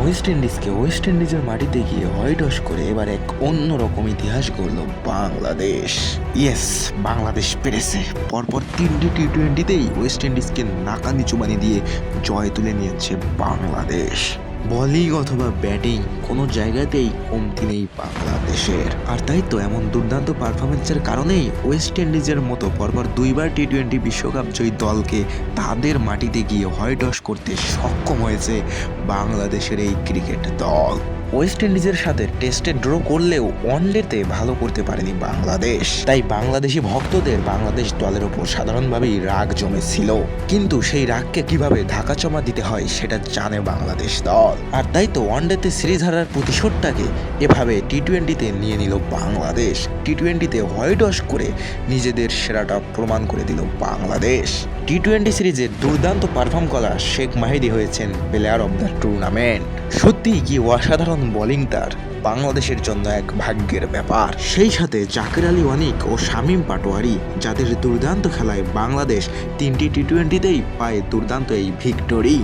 West ইন্ডিজকে West ইন্ডিজের মাটিতে গিয়ে হোয়াইট ওয়াশ করে এবার এক অন্যরকম ইতিহাস গড়ল বাংলাদেশ। ইয়েস বাংলাদেশ পেরেছে। পরপর তিনটি টি টোয়েন্টিতেই ওয়েস্ট ইন্ডিজকে নাকানি চুবানি দিয়ে জয় তুলে নিয়েছে বাংলাদেশ। বলিং অথবা ব্যাটিং কোনো জায়গাতেই কমতি নেই বাংলাদেশের। আর তাই তো এমন দুর্দান্ত পারফরমেন্সের কারণেই ওয়েস্ট ইন্ডিজের মতো পরপর দুইবার টি টোয়েন্টি বিশ্বকাপ জয়ী দলকে তাদের মাটিতে গিয়ে হোয়াইট করতে সক্ষম হয়েছে বাংলাদেশের এই ক্রিকেট দল। ওয়েস্ট ইন্ডিজের সাথে টেস্টে ড্র করলেও ওয়ানডেতে ভালো করতে পারেনি বাংলাদেশ। তাই বাংলাদেশি ভক্তদের বাংলাদেশ দলের ওপর সাধারণভাবেই রাগ জমেছিল। কিন্তু সেই রাগকে কীভাবে ধাকাচমা দিতে হয় সেটা জানে বাংলাদেশ দল। আর তাই তো ওয়ানডেতে সিরিজ হারার প্রতিশোধটাকে এভাবে টি টোয়েন্টিতে নিয়ে নিল বাংলাদেশ। টি টোয়েন্টিতে হোয়াইট ওয়াশ করে নিজেদের সেরাটা প্রমাণ করে দিল বাংলাদেশ। টি টোয়েন্টি সিরিজে দুর্দান্ত পারফর্ম করা শেখ মাহিদি হয়েছেন প্লেয়ার অব দ্য টুর্নামেন্ট সত্যি কি অসাধারণ বোলিং তার? বাংলাদেশের জন্য এক ভাগ্যের ব্যাপার। সেই সাথে জাকির আলী ওয়ানিক ও শামীম পাটোয়ারি, যাদের দুর্দান্ত খেলায় বাংলাদেশ তিনটি টি টোয়েন্টিতেই পায় দুর্দান্ত এই ভিক্টোরি